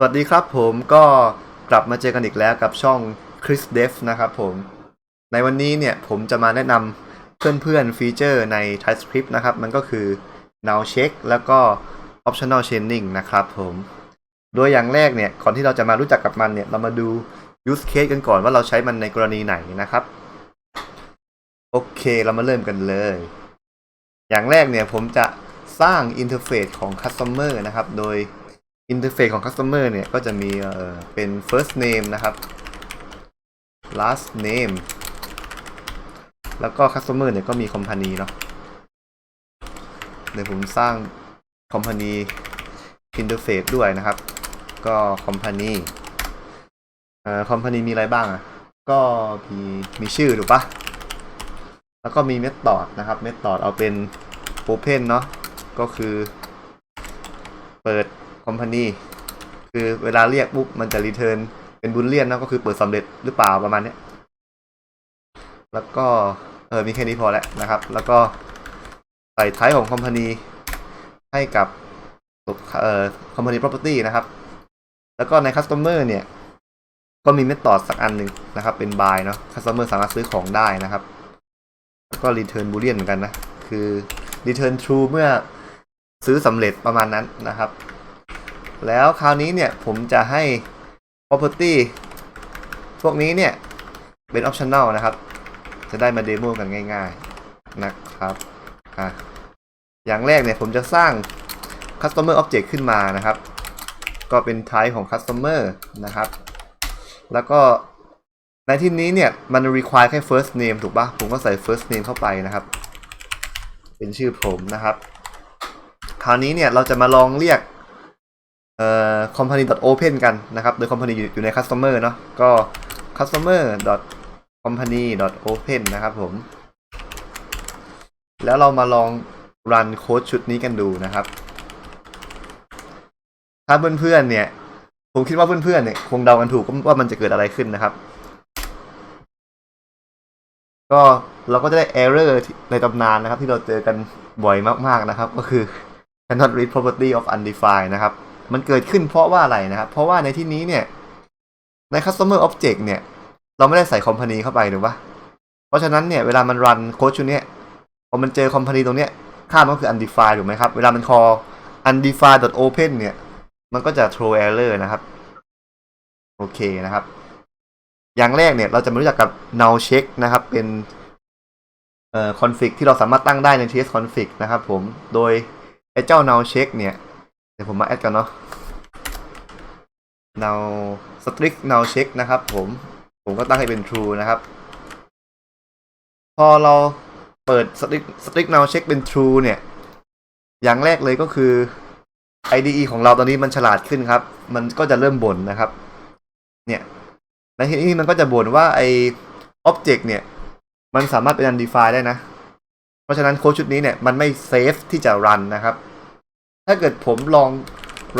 สวัสดีครับผมก็กลับมาเจอกันอีกแล้วกับช่อง Chris Dev นะครับผม ในวันนี้เนี่ยผมจะมาแนะนำเพื่อนๆฟีเจอร์ใน TypeScript นะครับ มันก็คือ Null Check แล้วก็ Optional Chaining นะครับผม โดยอย่างแรกเนี่ยก่อนที่เราจะมารู้จักกับมันเนี่ย เรามาดู use case กันก่อนว่าเราใช้มันในกรณีไหนนะครับ โอเคเรามาเริ่มกันเลย อย่างแรกเนี่ยผมจะสร้างอินเทอร์เฟซของ Customer นะครับ โดย อินเทอร์เฟซของ Customer เนี่ย ก็จะมีเป็น first name นะครับ last name แล้วก็ Customer เนี่ย ก็มี Company เนาะเดี๋ยวผมสร้าง Company Interface ด้วยนะครับ ก็ Company เอ่อ Company มีอะไรบ้างอะ ก็มีมีชื่อถูกปะแล้วก็มี Method นะครับ Method เอาเป็น Open เนาะก็คือเปิด Company คือเวลาเรียกปุ๊บมันจะ return เป็นบุลเลียนนะก็คือเปิดสำเร็จหรือเปล่าประมาณเนี้ยแล้วก็เออมีแค่นี้พอแล้วนะครับ แล้วก็ใส่ท้ายของ Company ให้กับเอ่อ Company Property นะครับ แล้วก็ใน Customer เนี่ย ก็มี Method สักอันหนึ่งนะครับ เป็น buy เนาะ Customer สามารถซื้อของได้นะครับ แล้วก็ return boolean เหมือนกันนะ คือ return true เมื่อซื้อสำเร็จประมาณนั้นนะครับ แล้วคราวนี้เนี่ยผมจะให้ property พวกนี้เนี่ยเป็น optional นะครับ จะได้มาเดโมกันง่ายๆนะครับอะอย่างแรกเนี่ยผมจะสร้าง customer object ขึ้นมานะครับ ก็เป็น type ของ customer นะครับ แล้วก็ในที่นี้เนี่ยมัน require แค่ first name ถูกปะผมก็ใส่ first name เข้าไปนะครับ เป็นชื่อผมนะครับ คราวนี้เนี่ยเราจะมาลองเรียก เอ่อ company open กันนะครับ โดย company อยู่อยู่ใน customer เนาะก็ customer company open นะครับผม แล้วเรามาลอง run โค้ดชุดนี้กันดูนะครับ ถ้าเพื่อนๆเนี่ย ผมคิดว่าเพื่อนๆเนี่ยคงเดากันถูกว่ามันจะเกิดอะไรขึ้นนะครับ ก็เราก็จะได้ error ในตำนานนะครับ ที่เราเจอกันบ่อยมากๆนะครับ ก็คือ cannot read property of undefined นะครับ มันเกิดขึ้นเพราะว่าอะไรนะครับ เพราะว่าในที่นี้เนี่ย ใน customer object เนี่ย เราไม่ได้ใส่ company เข้าไปถูกปะเพราะฉะนั้นเนี่ย เวลามัน run โค้ดชุดนี้พอมันเจอ company ตรงเนี้ย ค่ามันก็คือ undefined ถูกไหมครับ เวลามัน call undefined open เนี่ย มันก็จะ throw error นะครับ โอเคนะครับ อย่างแรกเนี่ย เราจะมารู้จักกับ null check นะครับ เป็นเอ่อ config ที่เราสามารถตั้งได้ใน ts config นะครับผม โดยไอ้เจ้า null check เนี่ย ดี๋ยวผมมาแอดกันเนาะ null strict null check นะครับ ผม ผมก็ตั้งให้เป็น true นะครับ พอเราเปิด strict strict null check เป็น true เนี่ย อย่างแรกเลยก็คือ IDE ของเราตอนนี้มันฉลาดขึ้นครับ มันก็จะเริ่มบ่นนะครับ เนี่ยในที่นี้มันก็จะบ่นว่าไอ้ object เนี่ย มันสามารถเป็น undefined ได้นะ เพราะฉะนั้นโค้ดชุดนี้เนี่ย มันไม่เซฟที่จะ run นะครับ ถ้าเกิดผมลอง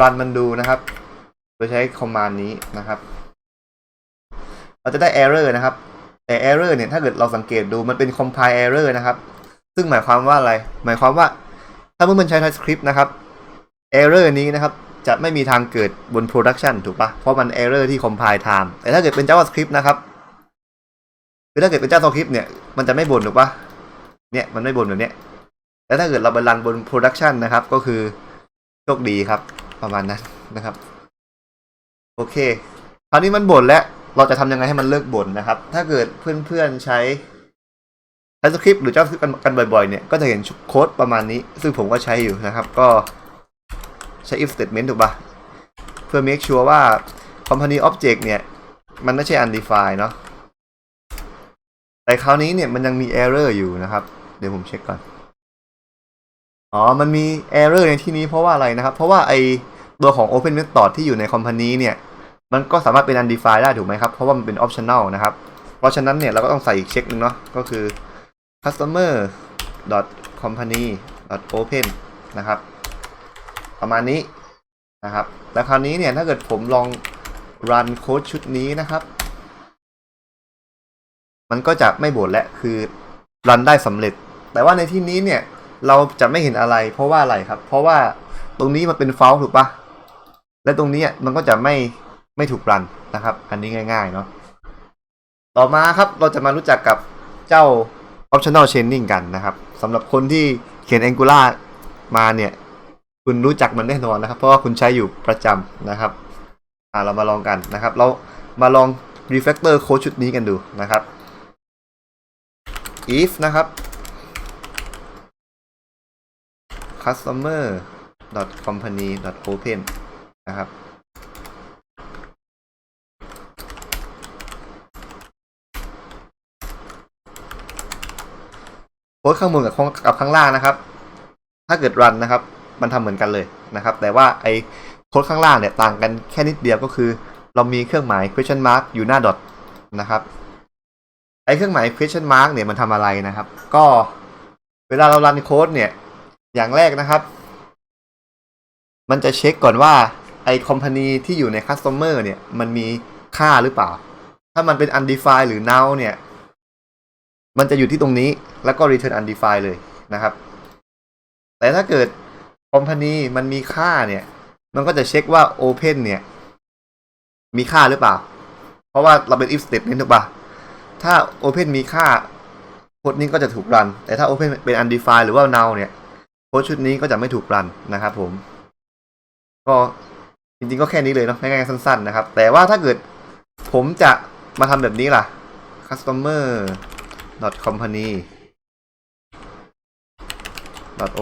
run มันดูนะครับโดยใช้ command นี้นะครับ เราจะได้ error นะครับ แต่ error เนี่ยถ้าเกิดเราสังเกตดูมันเป็น compile error นะครับ ซึ่งหมายความว่าอะไร หมายความว่า ถ้าเมื่อมันใช้ TypeScript นะครับ error นี้นะครับจะไม่มีทางเกิดบน production ถูกปะเพราะมัน error ที่ compile time แต่ถ้าเกิดเป็น JavaScript นะครับคือถ้าเกิดเป็น JavaScript เนี่ยมันจะไม่บ่นถูกปะเนี่ยมันไม่บ่นแบบเนี้ยแต่ถ้าเกิดเราไปรันบน production นะครับ ก็คือ โชคดีครับ ประมาณนั้นนะครับ โอเค คราวนี้มันบ่นแล้ว เราจะทำยังไงให้มันเลิกบ่นนะครับ ถ้าเกิดเพื่อนๆใช้ TypeScript หรือ JavaScript กันกันบ่อยๆเนี่ยก็จะเห็นโค้ดประมาณนี้ ซึ่งผมก็ใช้อยู่นะครับ ก็ใช้ if statement ถูกปะเพื่อ make sure ว่า company object เนี่ย มันไม่ใช่ undefined เนาะแต่คราวนี้เนี่ยมันยังมี error อยู่นะครับ เดี๋ยวผมเช็คก่อน อ๋อ มันมี error ในที่นี้เพราะว่าอะไรนะครับ เพราะว่าไอตัวของ open method ที่อยู่ใน company เนี่ย มันก็สามารถเป็น undefined ได้ถูกไหมครับ เพราะว่ามันเป็น optional นะครับ เพราะฉะนั้นเนี่ยเราก็ต้องใส่อีกเช็คหนึ่งเนาะ ก็คือ customer company open นะครับ ประมาณนี้นะครับ แล้วคราวนี้เนี่ยถ้าเกิดผมลอง run โค้ดชุดนี้นะครับ มันก็จะไม่บ่นและ คือ run ได้สำเร็จ แต่ว่าในที่นี้เนี่ย เราจะไม่เห็นอะไร เพราะว่าอะไรครับ เพราะว่าตรงนี้มันเป็น false ถูกปะและตรงนี้มันก็จะไม่ไม่ถูกรันนะครับ อันนี้ง่าย ๆ เนาะต่อมาครับเราจะมารู้จักกับเจ้า optional chaining กันนะครับสำหรับคนที่เขียน Angular มาเนี่ย คุณรู้จักมันแน่นอนนะครับ เพราะว่าคุณใช้อยู่ประจำนะครับอ่าเรามาลองกันนะครับ เรามาลอง refactor โค้ดชุดนี้กันดูนะครับ if นะครับ customer company open นะครับโค้ดข้างบนกับข้างกับข้างล่างนะครับ ถ้าเกิดรันนะครับ มันทำเหมือนกันเลยนะครับ แต่ว่าไอ้โค้ดข้างล่างเนี่ยต่างกันแค่นิดเดียวก็คือ เรามีเครื่องหมาย question mark อยู่หน้า dot นะครับไอ้เครื่องหมาย question mark เนี่ยมันทำอะไรนะครับ ก็เวลาเรารันโค้ดเนี่ย อย่างแรกนะครับ มันจะเช็คก่อนว่าไอคอมพานีที่อยู่ใน customer เนี่ย มันมีค่าหรือเปล่า ถ้ามันเป็น undefined หรือ null เนี่ย มันจะอยู่ที่ตรงนี้แล้วก็ return undefined เลยนะครับ แต่ถ้าเกิด company มันมีค่าเนี่ย มันก็จะเช็คว่า open เนี่ย มีค่าหรือเปล่า เพราะว่าเราเป็น if statement ถูกปะถ้า open มีค่าโคดนี้ก็จะถูกรัน แต่ถ้า open เป็น undefined หรือว่า null เนี่ย โค้ดชุดนี้ก็จะไม่ถูกปรันนะครับ ผม ก็จริงๆก็แค่นี้เลยเนาะง่ายๆสั้นๆนะครับ แต่ว่าถ้าเกิดผมจะมาทำแบบนี้ล่ะ customer company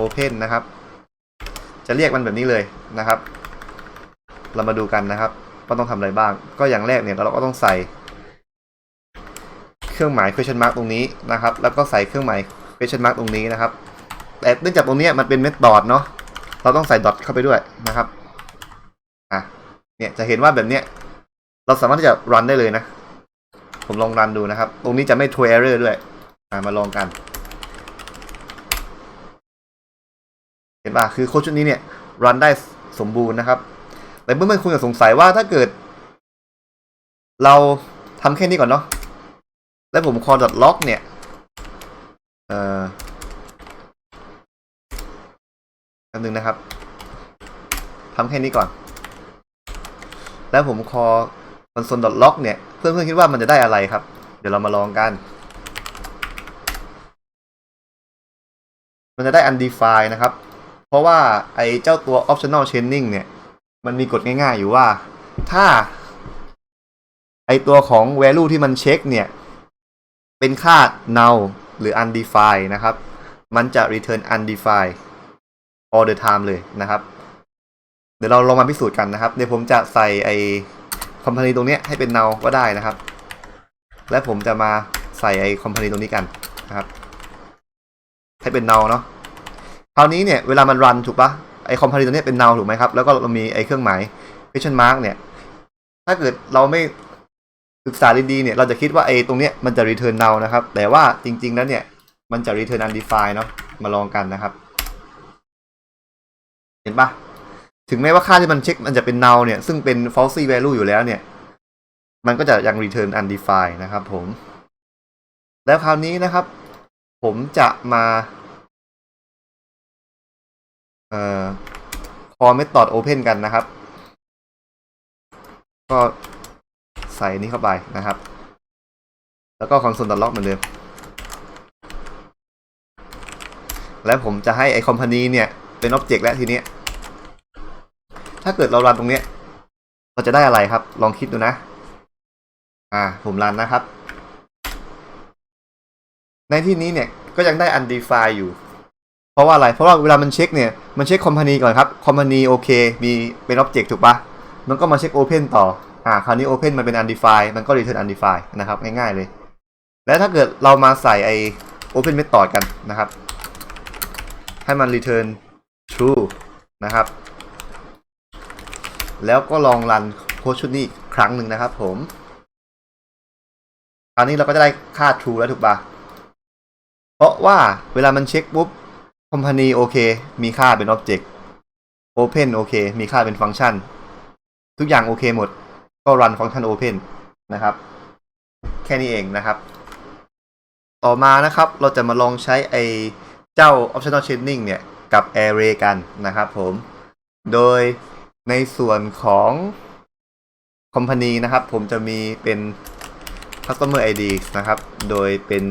open นะครับ จะเรียกมันแบบนี้เลยนะครับ เรามาดูกันนะครับว่าต้องทำอะไรบ้าง ก็อย่างแรกเนี่ยเราก็ต้องใส่ เครื่องหมาย question mark ตรงนี้นะครับ แล้วก็ใส่เครื่องหมาย question mark ตรงนี้นะครับ แต่เนื่องจากตรงนี้มันเป็น method เนาะเราต้องใส่ dot เข้าไปด้วยนะครับอะเนี่ยจะเห็นว่าแบบเนี้ยเราสามารถที่จะ run ได้เลยนะ ผมลองรันดูนะครับ ตรงนี้จะไม่ throw error ด้วยอ่ามาลองกัน เห็นป่ะคือโค้ดชุดนี้เนี่ยรันได้สมบูรณ์นะครับ แต่เพื่อนๆคงจะสงสัยว่าถ้าเกิด เราทำแค่นี้ก่อนเนาะแล้วผม call log เนี่ย เอ่อ แป๊บนึงนะครับทำแค่นี้ก่อน แล้วผม call console log เนี่ย เพื่อนๆคิดว่ามันจะได้อะไรครับ เดี๋ยวเรามาลองกัน มันจะได้ undefined นะครับ เพราะว่าไอ้เจ้าตัว optional chaining เนี่ย มันมีกฎง่ายๆอยู่ว่า ถ้า ไอตัวของ value ที่มันเช็คเนี่ย เป็นค่า null หรือ undefined นะครับ มันจะ return undefined all the time เลยนะครับ เดี๋ยวเราลองมาพิสูจน์กันนะครับ เดี๋ยวผมจะใส่ไอ company ตรงเนี้ยให้เป็น null ก็ได้นะครับ และผมจะมาใส่ไอ company ตรงนี้กันนะครับ ให้เป็น null เนาะคราวนี้เนี่ยเวลามันรันถูกปะไอคอมพานีตัวเนี้ยเป็น null ถูกไหมครับ แล้วก็เรามีไอเครื่องหมาย question mark เนี่ย ถ้าเกิดเราไม่ศึกษาดีๆเนี่ยเราจะคิดว่าไอตรงเนี้ยมันจะ return null นะครับ แต่ว่าจริงๆแล้วเนี่ยมันจะ return undefined เนาะมาลองกันนะครับ เห็นปะถึงแม้ว่าค่าที่มันเช็คมันจะเป็น null เนี่ย ซึ่งเป็น false value อยู่แล้วเนี่ย มันก็จะยัง return undefined นะครับผม แล้วคราวนี้นะครับ ผมจะมาเอ่อ call method open กันนะครับ ก็ใส่นี้เข้าไปนะครับ แล้วก็ console log เหมือนเดิม แล้วผมจะให้ไอ company เนี่ย เป็น object แล้วทีเนี้ย ถ้าเกิดเรารันตรงเนี้ยเราจะได้อะไรครับ ลองคิดดูนะ อ่า ผมรันนะครับ ในที่นี้เนี่ยก็ยังได้ undefined อยู่ เพราะว่าอะไร เพราะว่าเวลามันเช็คเนี่ย มันเช็คคอมพานีก่อนครับ คอมพานีโอเค มีเป็นอ็อบเจกต์ถูกปะมันก็มาเช็คโอเพนต่อ อ่า คราวนี้โอเพนมันเป็น undefined มันก็ return undefined นะครับ ง่ายๆเลย แล้วถ้าเกิดเรามาใส่ไอ open method กันนะครับ ให้มัน return true นะครับ แล้วก็ลองรันโค้ดชุดนี้อีกครั้งหนึ่งนะครับผมคราวนี้เราก็จะได้ค่า true แล้วถูกปะเพราะว่าเวลามันเช็คปุ๊บ company โอเคมีค่าเป็น object open โอเคมีค่าเป็นฟังก์ชัน ทุกอย่างโอเคหมด ก็รันฟังก์ชัน open นะครับ แค่นี้เองนะครับ ต่อมานะครับเราจะมาลองใช้ไอเจ้า optional chaining เนี่ย กับ array กันนะครับผม โดย ในส่วนของ Company นะครับ ผมจะมีเป็น Customer ID นะครับ โดยเป็น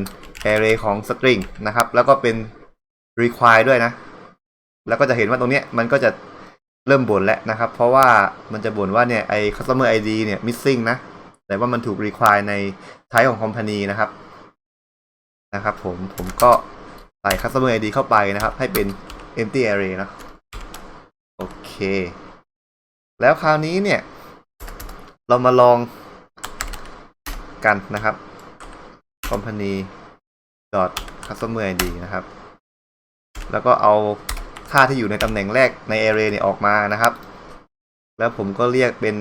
Array ของ String นะครับ แล้วก็เป็น Require ด้วยนะ แล้วก็จะเห็นว่าตรงเนี้ยมันก็จะเริ่มบ่นแล้วนะครับ เพราะว่ามันจะบ่นว่าเนี่ยไอ้ Customer ID เนี่ย missing นะ แต่ว่ามันถูก require ใน type ของ company นะครับ นะครับผม ผมก็ใส่ customer ID เข้าไปนะครับ ให้เป็น empty array นะ โอเค แล้วคราวนี้เนี่ย เรามาลองกันนะครับ company dot customer ID นะครับ แล้วก็เอาค่าที่อยู่ในตำแหน่งแรกใน array เนี่ยออกมานะครับ แล้วผมก็เรียกเป็น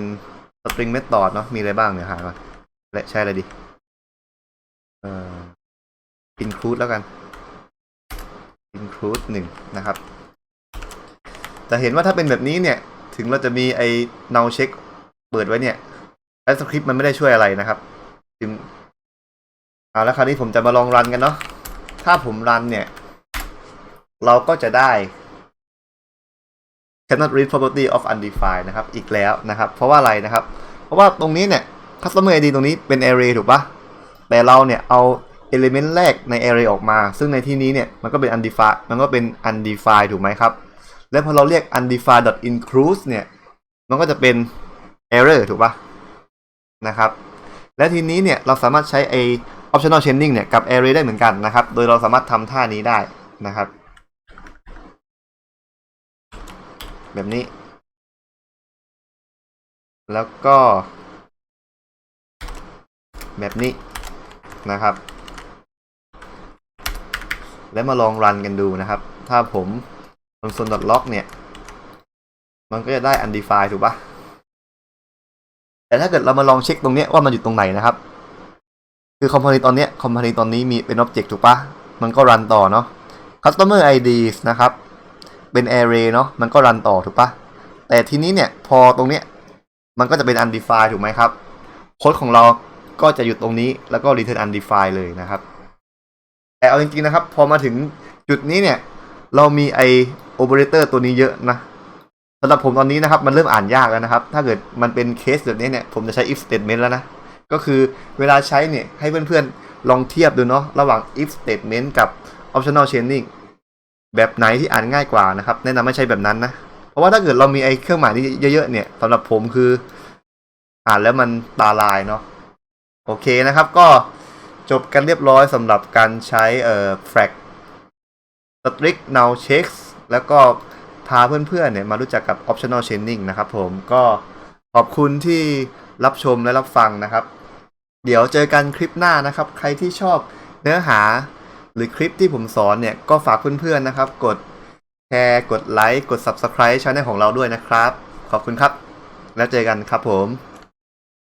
string method เนาะมีอะไรบ้างเนี่ยหาก่อนและใช่อะไรดีเอ่อ include แล้วกัน include หนึ่งนะครับจะเห็นว่าถ้าเป็นแบบนี้เนี่ย ถึงเราจะมีไอ้ null check เปิดไว้เนี่ยและสคริปต์มันไม่ได้ช่วยอะไรนะครับ ถึงเอาแล้วคราวนี้ผมจะมาลองรันกันเนาะถ้าผมรันเนี่ย เราก็จะได้ cannot read property of undefined นะครับ อีกแล้วนะครับ เพราะว่าอะไรนะครับ เพราะว่าตรงนี้เนี่ย customer ID ตรงนี้เป็น array ถูกปะแต่เราเนี่ยเอา element แรกใน array ออกมา ซึ่งในที่นี้เนี่ยมันก็เป็น undefined มันก็เป็น undefined ถูกไหมครับ แล้วพอเราเรียก undefined include เนี่ย มันก็จะเป็น error ถูกปะนะครับ และทีนี้เนี่ย เราสามารถใช้ไอ optional chaining เนี่ย กับ array ได้เหมือนกันนะครับ โดยเราสามารถทำท่านี้ได้นะครับ แบบนี้ แล้วก็ แบบนี้นะครับ แล้วมาลองรันกันดูนะครับ ถ้าผม console.log เนี่ย มันก็จะได้ undefined ถูกปะแต่ถ้าเกิดเรามาลองเช็คตรงเนี้ยว่ามันอยู่ตรงไหนนะครับ คือ company ตอนเนี้ย company ตอนนี้มีเป็น object ถูกปะมันก็รันต่อเนาะ customer IDs นะครับ เป็น array เนาะ มันก็รันต่อถูกปะแต่ทีนี้เนี่ยพอตรงเนี้ย มันก็จะเป็น undefined ถูกไหมครับ โค้ดของเราก็จะอยู่ตรงนี้แล้วก็ return undefined เลยนะครับ แต่เอาจริงๆนะครับ พอมาถึงจุดนี้เนี่ย เรามีไอ operator ตัวนี้เยอะนะสำหรับผมตอนนี้นะครับ มันเริ่มอ่านยากแล้วนะครับ ถ้าเกิดมันเป็นเคสแบบนี้เนี่ย ผมจะใช้ if statement แล้วนะ ก็คือเวลาใช้เนี่ย ให้เพื่อนๆ ลองเทียบดูเนาะระหว่าง if statement กับ optional chaining แบบไหนที่อ่านง่ายกว่านะครับ แนะนำไม่ใช่แบบนั้นนะ เพราะว่าถ้าเกิดเรามีไอ้เครื่องหมายนี้เยอะๆเนี่ยสำหรับผมคือ อ่านแล้วมันตาลายเนาะโอเคนะครับ ก็จบกันเรียบร้อยสำหรับการใช้เอ่อ frag strict null checks แล้วก็พาเพื่อนๆเนี่ยมารู้จักกับ optional chaining นะครับผมก็ขอบคุณที่รับชมและรับฟังนะครับ เดี๋ยวเจอกันคลิปหน้านะครับ ใครที่ชอบเนื้อหาหรือคลิปที่ผมสอนเนี่ย ก็ฝากเพื่อนๆนะครับ กดแชร์กดไลค์กด subscribe ช่องของเราด้วยนะครับ ขอบคุณครับ แล้วเจอกันครับผม